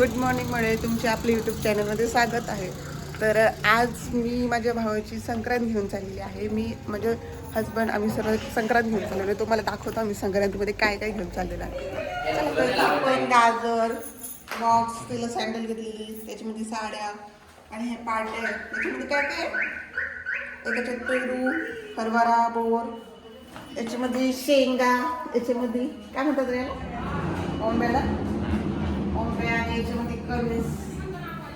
Good मॉर्निंगमुळे तुमचे आपले YouTube चॅनलमध्ये स्वागत आहे. तर आज मी माझ्या भावाची संक्रांत घेऊन चाललेली आहे. मी म्हणजे हजबंड आम्ही सर्व संक्रांत घेऊन चाललेलो. आहे तुम्हाला दाखवतो आम्ही संक्रांतीमध्ये काय काय घेऊन चाललेलं आहे. तर गाजर बॉक्स तिला सँडल घेतलेली त्याच्यामध्ये साड्या आणि हे पाटे त्याच्यामध्ये काय काय? त्याच्यात पेरू हरभरा बोर. याच्यामध्ये शेंगा याच्यामध्ये काय म्हणतात रे? ओंब्याला याच्यामध्ये कणीस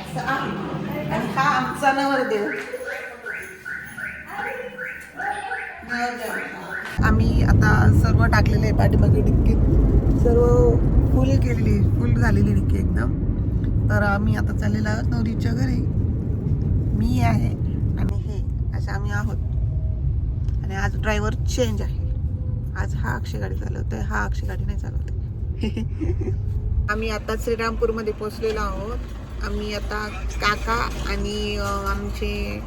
असं आहे. आणि हा आमचा नवरदेव आम्ही आता सर्व टाकलेलं आहे पाठीमागे डिक्कीत सर्व फुल केलेली फुल झालेली डिक्की एकदम. तर आम्ही आता चाललेलो आहोत नवरीच्या घरी. मी आहे आणि हे. असे आम्ही आहोत. आणि आज ड्रायव्हर चेंज आहे. आज हा अक्षय गाडी चालवतोय. हा अक्षय गाडी नाही चालवते. आम्ही आता श्रीरामपूरमध्ये पोहोचलेलो आहोत. आम्ही आता काका आणि आमचे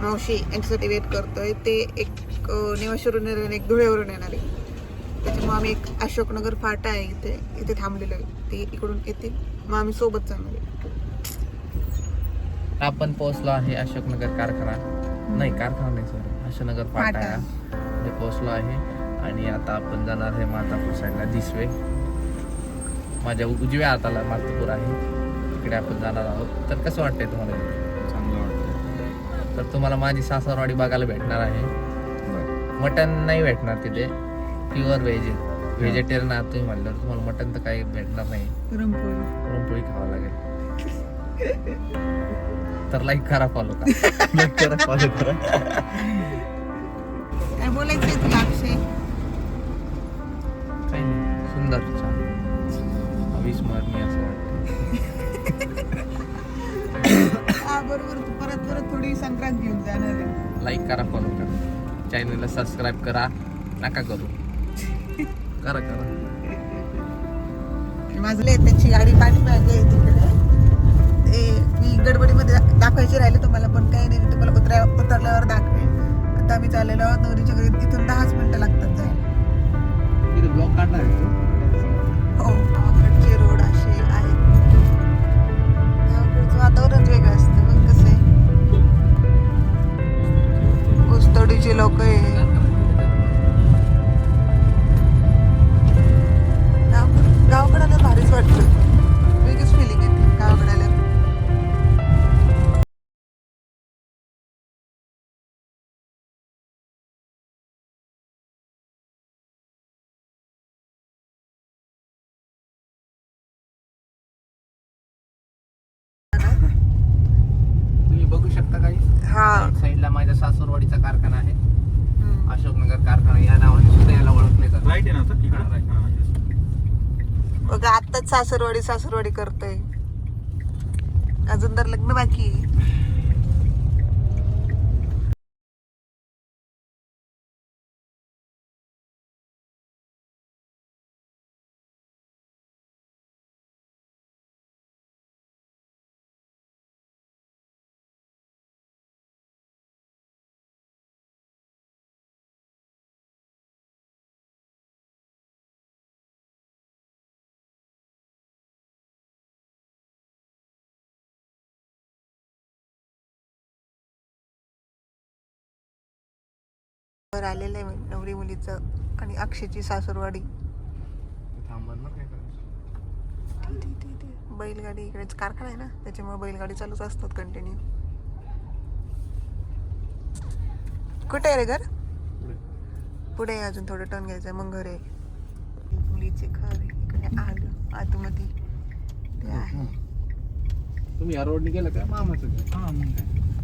मावशी यांच्यासाठी वेट करतोय. ते एक नेवाशवरून येणार आणि एक धुळेवरून येणार आहे. त्याच्यामुळे आम्ही एक अशोकनगर फाटा आहे इथे. इथे थांबलेलो आहे. ते इकडून येतील. मग आम्ही सोबत जाणार आहे. आपण पोहोचलो आहे अशोकनगर कारखाना. नाही कारखाना नाही सॉरी अशोकनगर फाटा पोहोचलो आहे. आणि आता आपण जाणार आहे मातापूर साईडला दिसवे. माझ्या उजव्या हाताला मातापूर आहे. इकडे आपण जाणार आहोत. तर कसं वाटतंय तुम्हाला? चांगलं वाटतं तर तुम्हाला माझी सासरवाडी बघायला भेटणार आहे. मटन नाही भेटणार तिथे. प्युअर व्हेज व्हेजिटेरियन आहात तुम्ही म्हणल्यावर तुम्हाला मटन तर काही भेटणार नाही. पुरणपोळी. पुरणपोळी खावं लागेल. तर लाईक करा फॉलो करा. लाईक करा फॉलो करा. अविस्मरणीय असं वाटतं बरोबर परत परत थोडी संक्रांत घेऊन जाणार आहे लाईक करा फॉलो करा चॅनलला सबस्क्राईब करा नका करू करा करा माझं त्याची गाडी पाठीमागे आहे तिकडे ते मी गडबडीमध्ये दाखवायची राहिले तुम्हाला पण काही नाही मी तुम्हाला उतरा उतरल्यावर दाखवेन आता आम्ही चाललेलो आहोत नवरीच्या घरी तिथून दहाच मिनिटं लागतात जायला ब्लॉक काढणार हो साईडला माझ्या सासूरवाडीचा कारखाना आहे. अशोकनगर कारखाना या नावाने सुद्धा याला ओळखले राईट आहे ना हा बघा आत्ताच सासरवाडी सासरवाडी करतोय. अजून तर लग्न बाकी आहे. वर आलेलं आहे नवरी मुलीचं आणि अक्षयची सासरवाडी. बैलगाडी इकडेच कारखाना आहे ना त्याच्यामुळे बैलगाडी चालूच असतात कंटिन्यू कुठे आहे रे घर? पुढे. आहे अजून थोडं टर्न घ्यायचं मग घर आहे. मुलीचे घर आहे इकडे आलं आतमध्ये. ते आहे. तुम्ही या रोडने गेलं का मामाचं घर? हा मग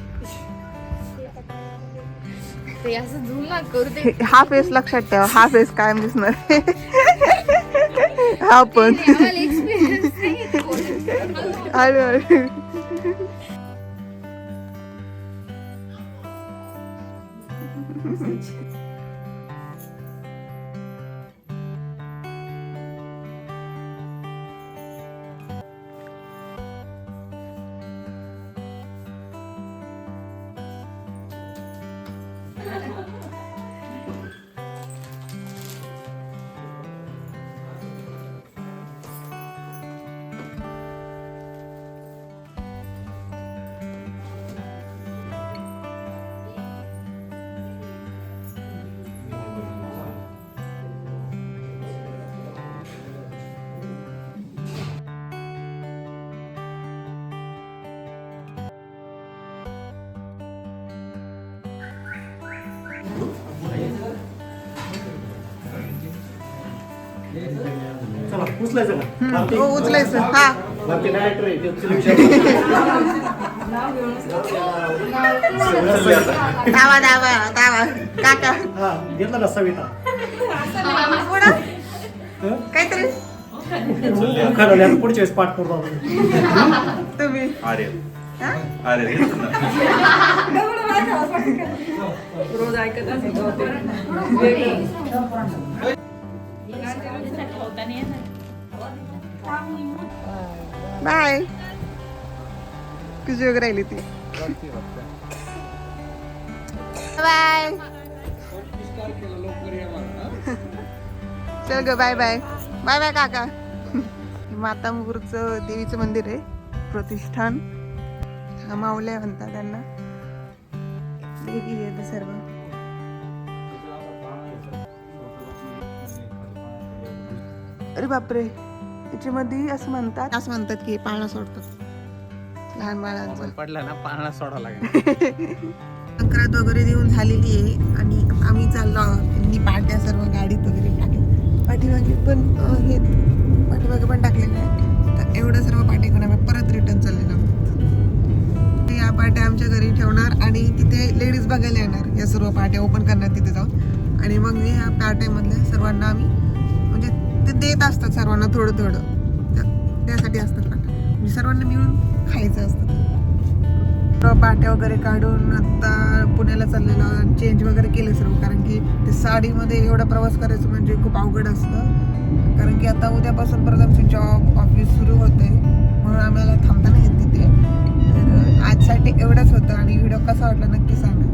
ते असं झुल ना करू ते हा फेस लक्षात ठेवा हा फेस कायम दिसणार? आम्हाला एक्सपिरियन्स नाही. अरे. उचलायचं का? हो उचलायचं. हा. दावा दावा दावा काका. हा घेतला ना सविता? काहीतरी? खरं पुढच्या वेळेस पाठ करतो तुम्ही. अरे? अरे बाय. तुझी वगैरे राहिली ती. बाय. चल ग बाय बाय. बाय बाय काका. माता मुहूर्तचं देवीचं मंदिर आहे. प्रतिष्ठान. हा म्हणतात त्यांना. देवी आहे सर्व. अरे बापरे. याच्यामध्ये असं म्हणतात. असं म्हणतात की पाळणा सोडतात. लहान बाळांचं. पडला ना पाळणा सोडावा लागेल. संक्रांत वगैरे देऊन झालेली आहे आणि आम्ही चाललो त्यांनी पाट्या सर्व गाडीत वगैरे टाकल्या. पाठीमागे पण हे पाठीमागे पण टाकलेले आहे. तर एवढं सर्व पाटे घेऊन आम्ही परत रिटर्न चाललेलो आहोत. ते या पाट्या आमच्या घरी ठेवणार आणि तिथे लेडीज बघायला येणार. या सर्व पाट्या ओपन करणार तिथे जाऊन. आणि मग या पाट्यामधल्या सर्वांना आम्ही म्हणजे ते देत असतात सर्वांना थोडं थोडं. त्यासाठी असतात पाट्या म्हणजे सर्वांना मिळून खायचं असतं. पाट्या वगैरे काढून आता पुण्याला चाललेलो चेंज वगैरे केलं सर्व. कारण की ते साडीमध्ये एवढा प्रवास करायचं म्हणजे खूप अवघड असतं. कारण की आता उद्यापासून परत आमचे जॉब ऑफिस सुरू होते. म्हणून आम्हाला थांबता नाही येत तिथे. तर आजसाठी एवढंच होतं आणि व्हिडिओ कसा वाटला नक्की सांगा.